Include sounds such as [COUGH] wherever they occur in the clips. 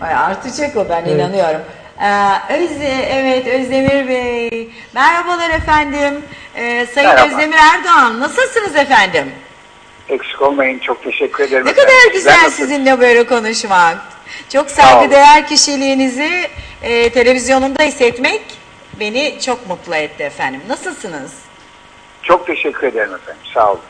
Ay, Artacak o ben inanıyorum. Ee, Özde, evet Özdemir Bey. Merhabalar efendim. Ee, Sayın Merhaba. Özdemir Erdoğan nasılsınız efendim? Eksik olmayın. Çok teşekkür ederim. Ne efendim. kadar güzel nasılsınız? sizinle böyle konuşmak. Çok saygıdeğer kişiliğinizi e, televizyonumda hissetmek beni çok mutlu etti efendim. Nasılsınız? Çok teşekkür ederim efendim. Sağ olun.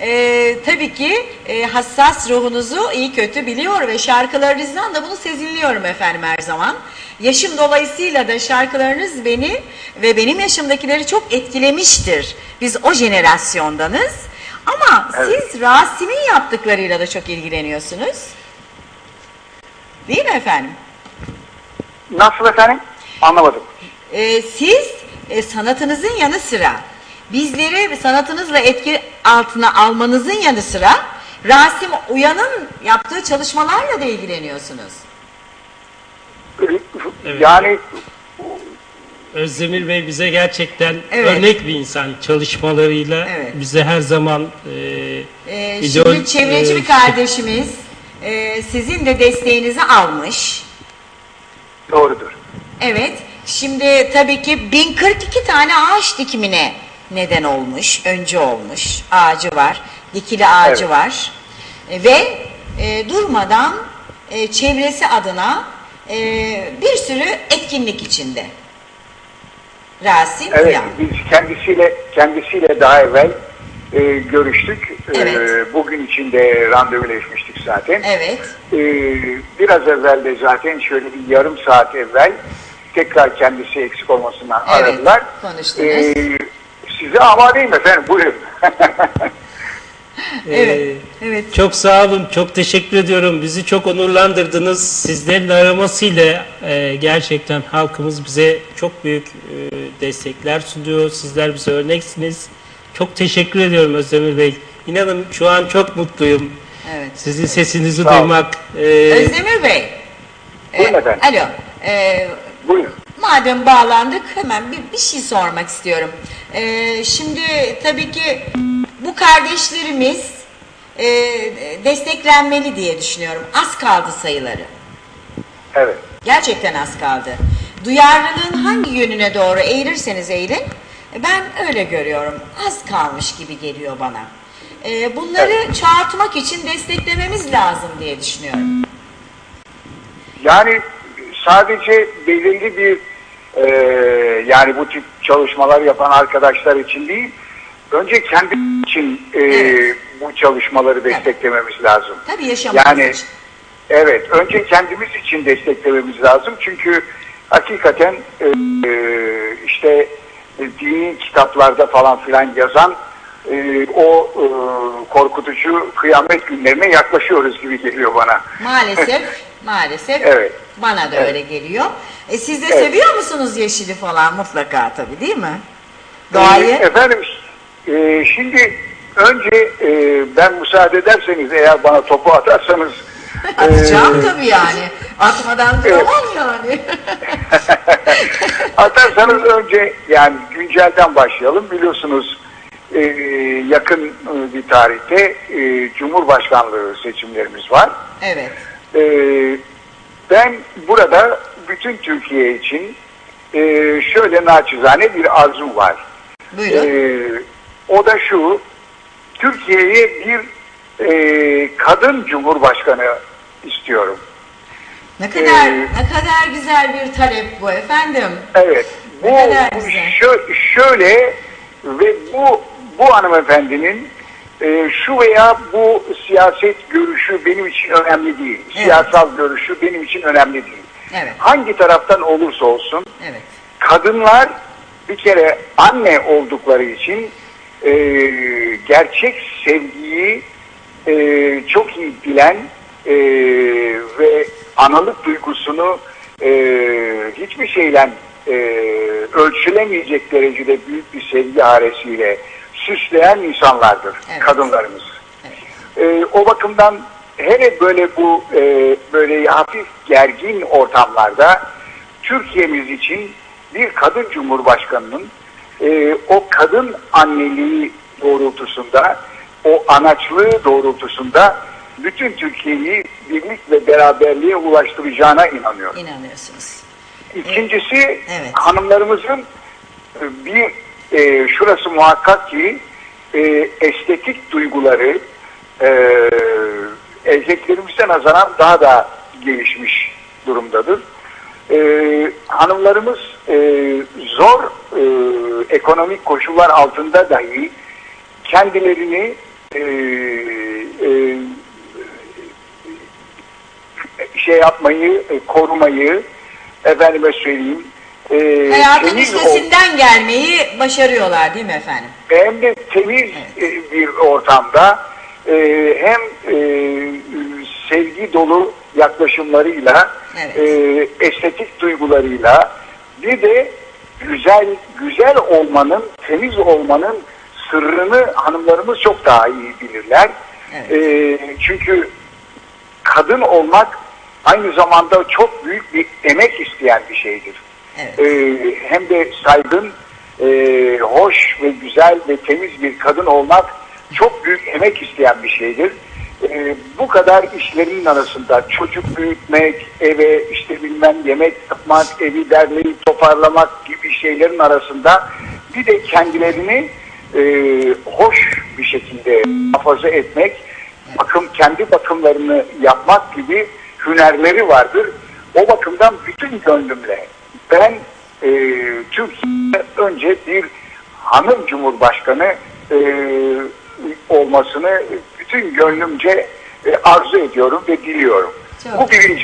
Ee, tabii ki e, hassas ruhunuzu iyi kötü biliyor ve şarkılarınızdan da bunu sezinliyorum efendim her zaman. Yaşım dolayısıyla da şarkılarınız beni ve benim yaşımdakileri çok etkilemiştir. Biz o jenerasyondanız. Ama Evet. siz Rasim'in yaptıklarıyla da çok ilgileniyorsunuz. Değil mi efendim? Nasıl efendim? Anlamadım. Ee, siz e, sanatınızın yanı sıra bizleri sanatınızla etki altına almanızın yanı sıra Rasim Uyan'ın yaptığı çalışmalarla da ilgileniyorsunuz. Evet. Yani Özdemir Bey bize gerçekten Evet. örnek bir insan çalışmalarıyla Evet. bize her zaman e, Ee, şimdi çevreci e, bir kardeşimiz e, sizin de desteğinizi almış. doğrudur. Evet. Şimdi tabii ki 1042 tane ağaç dikimine neden olmuş, önce olmuş. Ağacı var, dikili ağacı Evet. var. E, ve e, durmadan e, çevresi adına e, bir sürü etkinlik içinde. Rasim Evet, Uyan. biz kendisiyle kendisiyle daha evvel e, görüştük. Evet. E, bugün içinde randevuleşmiştik zaten. Evet. E, biraz evvel de zaten şöyle bir yarım saat evvel tekrar kendisi eksik olmasından Evet, aradılar. konuştunuz. E, size amadeyim efendim, buyurun. e, [LAUGHS] Evet. Evet. Çok sağ olun, çok teşekkür ediyorum. Bizi çok onurlandırdınız. Sizlerin aramasıyla e, gerçekten halkımız bize çok büyük e, destekler sunuyor. Sizler bize örneksiniz. Çok teşekkür ediyorum Özdemir Bey. İnanın şu an çok mutluyum. Evet. Sizin sesinizi Sağ duymak. e, Özdemir Bey. Buyurun efendim. Alo. E, buyurun. Madem bağlandık hemen bir, bir şey sormak istiyorum. Ee, şimdi tabii ki bu kardeşlerimiz e, desteklenmeli diye düşünüyorum. Az kaldı sayıları. Evet. Gerçekten az kaldı. Duyarlılığın hangi yönüne doğru eğilirseniz eğilin ben öyle görüyorum. Az kalmış gibi geliyor bana. Ee, bunları çoğaltmak için desteklememiz lazım diye düşünüyorum. Yani sadece belirli bir e, yani bu tip çalışmalar yapan arkadaşlar için değil, önce kendi için e, Evet. bu çalışmaları desteklememiz lazım. Tabii yaşamamız Yani için. evet, önce kendimiz için desteklememiz lazım çünkü hakikaten e, e, işte dini kitaplarda falan filan yazan e, o e, korkutucu kıyamet günlerine yaklaşıyoruz gibi geliyor bana. Maalesef, [LAUGHS] maalesef Evet. bana da Evet. öyle geliyor. E siz de Evet. seviyor musunuz yeşili falan mutlaka tabii değil mi? Ee, Doğayı. efendim e, şimdi önce e, ben müsaade ederseniz eğer bana topu atarsanız Atacağım e, tabii yani. Atmadan duramam yani. [LAUGHS] atarsanız önce yani güncelden başlayalım. Biliyorsunuz e, yakın e, bir tarihte e, Cumhurbaşkanlığı seçimlerimiz var. evet. E, ben burada bütün Türkiye için e, şöyle naçizane bir arzum var. Buyurun. Ee, o da şu, Türkiye'ye bir e, kadın cumhurbaşkanı istiyorum. ne kadar e, ne kadar güzel bir talep bu efendim. Evet, bu, Ne kadar güzel. şö- şöyle ve bu bu hanımefendinin e, şu veya bu siyaset görüşü benim için önemli değil. Evet. Siyasal görüşü benim için önemli değil. Evet. Hangi taraftan olursa olsun Evet. kadınlar bir kere anne oldukları için e, gerçek sevgiyi e, çok iyi bilen e, ve analık duygusunu e, hiçbir şeyle e, ölçülemeyecek derecede büyük bir sevgi haresiyle süsleyen insanlardır Evet. kadınlarımız. Evet. E, o bakımdan hele böyle bu e, böyle hafif gergin ortamlarda Türkiye'miz için bir kadın cumhurbaşkanının e, o kadın anneliği doğrultusunda, o anaçlığı doğrultusunda bütün Türkiye'yi birlik ve beraberliğe ulaştıracağına inanıyorum. İnanıyorsunuz. İkincisi Evet. hanımlarımızın e, bir e, şurası muhakkak ki e, estetik duyguları e, erkeklerimize nazaran daha da gelişmiş durumdadır. E, hanımlarımız e, zor e, ekonomik koşullar altında dahi kendilerini e, e, şey yapmayı, e, korumayı, efendime söyleyeyim, e, Hayatın temiz ol- üstesinden gelmeyi başarıyorlar değil mi efendim? hem de temiz e, bir ortamda e, hem e, sevgi dolu yaklaşımlarıyla, Evet. e, estetik duygularıyla bir de güzel güzel olmanın, temiz olmanın sırrını hanımlarımız çok daha iyi bilirler. Evet. E, çünkü kadın olmak aynı zamanda çok büyük bir emek isteyen bir şeydir. Evet. Ee, hem de saygın, e, hoş ve güzel ve temiz bir kadın olmak çok büyük emek isteyen bir şeydir. Ee, bu kadar işlerin arasında çocuk büyütmek, eve işte bilmem yemek yapmak, evi derleyip toparlamak gibi şeylerin arasında bir de kendilerini e, hoş bir şekilde muhafaza etmek, bakım kendi bakımlarını yapmak gibi hünerleri vardır. O bakımdan bütün gönlümle ben e, Türkiye'de önce bir hanım cumhurbaşkanı e, olmasını bütün gönlümce e, arzu ediyorum ve diliyorum. Çok Bu birinci.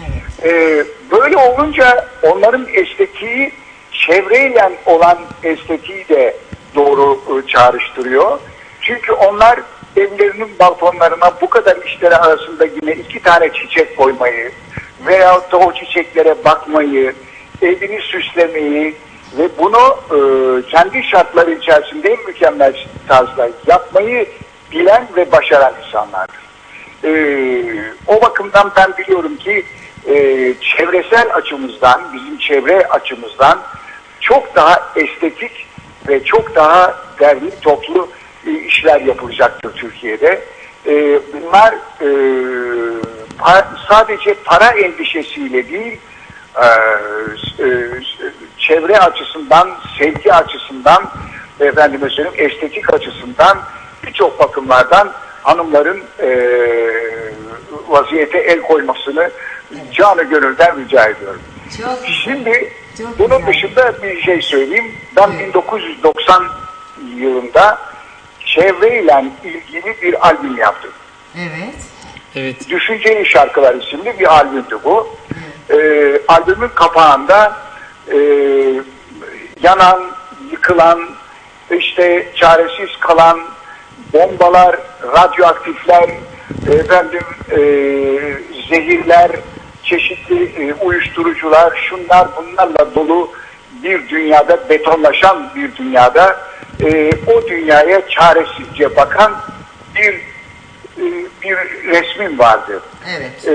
Evet. Ee, böyle olunca onların estetiği çevreyle olan estetiği de doğru e, çağrıştırıyor. Çünkü onlar evlerinin balkonlarına bu kadar işleri arasında yine iki tane çiçek koymayı veyahut da o çiçeklere bakmayı, evini süslemeyi ve bunu e, kendi şartları içerisinde en mükemmel tarzda yapmayı bilen ve başaran insanlardır. Ee, o bakımdan ben biliyorum ki e, çevresel açımızdan, bizim çevre açımızdan çok daha estetik ve çok daha derli toplu e, işler yapılacaktır Türkiye'de. E, bunlar e, pa- sadece para endişesiyle değil, e, e, çevre açısından, sevgi açısından, efendime söyleyeyim estetik açısından birçok bakımlardan hanımların e, vaziyete el koymasını canı gönülden rica ediyorum. Çok. Şimdi Çok bunun güzel. dışında bir şey söyleyeyim. Ben Evet. 1990 yılında çevreyle ilgili bir albüm yaptım. Evet. Evet. Düşünceli Şarkılar isimli bir albümdü bu. Ee, albümün kapağında e, yanan, yıkılan, işte çaresiz kalan bombalar, radyoaktifler, efendim e, zehirler, çeşitli e, uyuşturucular, şunlar bunlarla dolu bir dünyada, betonlaşan bir dünyada e, o dünyaya çaresizce bakan bir e, bir resmim vardı. Evet. E,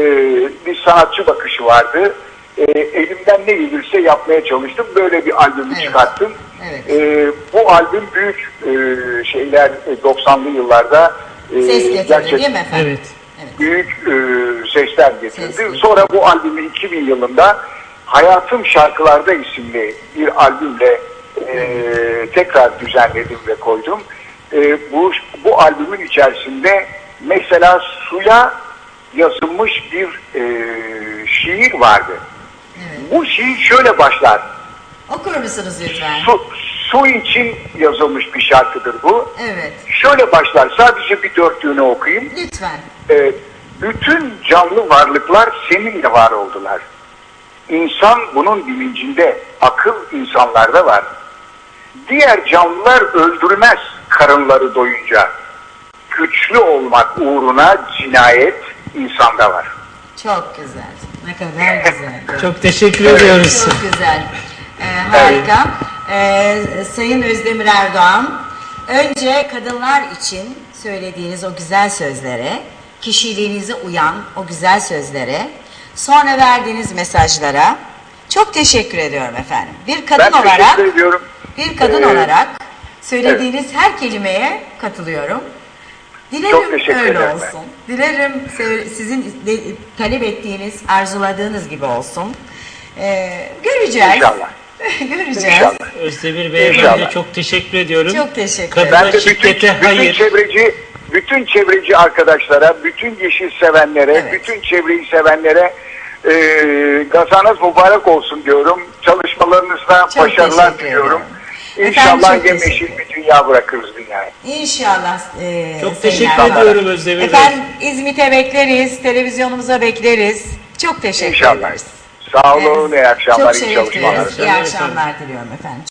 bir sanatçı bakışı vardı. E, elimden ne gelirse yapmaya çalıştım. Böyle bir albümü Evet. çıkarttım. Evet. E, bu albüm büyük e, şeyler e, 90'lı yıllarda e, Ses getirdi gerçek- değil mi efendim? Evet. Evet. büyük e, sesler getirdi. Ses. Sonra bu albümü 2000 yılında Hayatım Şarkılarda isimli bir albümle e, tekrar düzenledim ve koydum. E, bu, bu albümün içerisinde mesela suya yazılmış bir e, şiir vardı. Bu şiir şöyle başlar. Okur musunuz lütfen? Su, su için yazılmış bir şarkıdır bu. Evet. Şöyle başlar. Sadece bir dörtlüğünü okuyayım. Lütfen. E, bütün canlı varlıklar seninle var oldular. İnsan bunun bilincinde, akıl insanlarda var. Diğer canlılar öldürmez karınları doyunca. Güçlü olmak uğruna cinayet insanda var. Çok güzel. Ne kadar güzel. [LAUGHS] Çok teşekkür ediyoruz. Çok güzel. Ee, harika. Ee, Sayın Özdemir Erdoğan, önce kadınlar için söylediğiniz o güzel sözlere, kişiliğinize uyan o güzel sözlere, sonra verdiğiniz mesajlara çok teşekkür ediyorum efendim. Bir kadın Ben olarak, bir kadın Ee, olarak söylediğiniz her kelimeye katılıyorum. Dilerim Çok teşekkür öyle ederim. olsun. Dilerim sizin de, talep ettiğiniz, arzuladığınız gibi olsun. Ee, göreceğiz. İnşallah. [LAUGHS] göreceğiz. İnşallah. Özdemir Bey'e ben de İnşallah. çok teşekkür ediyorum. Çok teşekkür ederim. Ben de bütün, bütün hayır. çevreci bütün çevreci arkadaşlara, bütün yeşil sevenlere, Evet. bütün çevreyi sevenlere e, gazanız mübarek olsun diyorum. Çalışmalarınızda Çok başarılar diliyorum. ederim. İnşallah teşekkür bir dünya bırakırız dünyaya. İnşallah. E, Çok teşekkür Erdoğan. ediyorum Özdemir Bey. Efendim İzmit'e bekleriz, televizyonumuza bekleriz. Çok teşekkür İnşallah. ederiz. Sağ olun, iyi akşamlar, Çok iyi şeref çalışmalar. duyuyoruz. İyi akşamlar diliyorum efendim.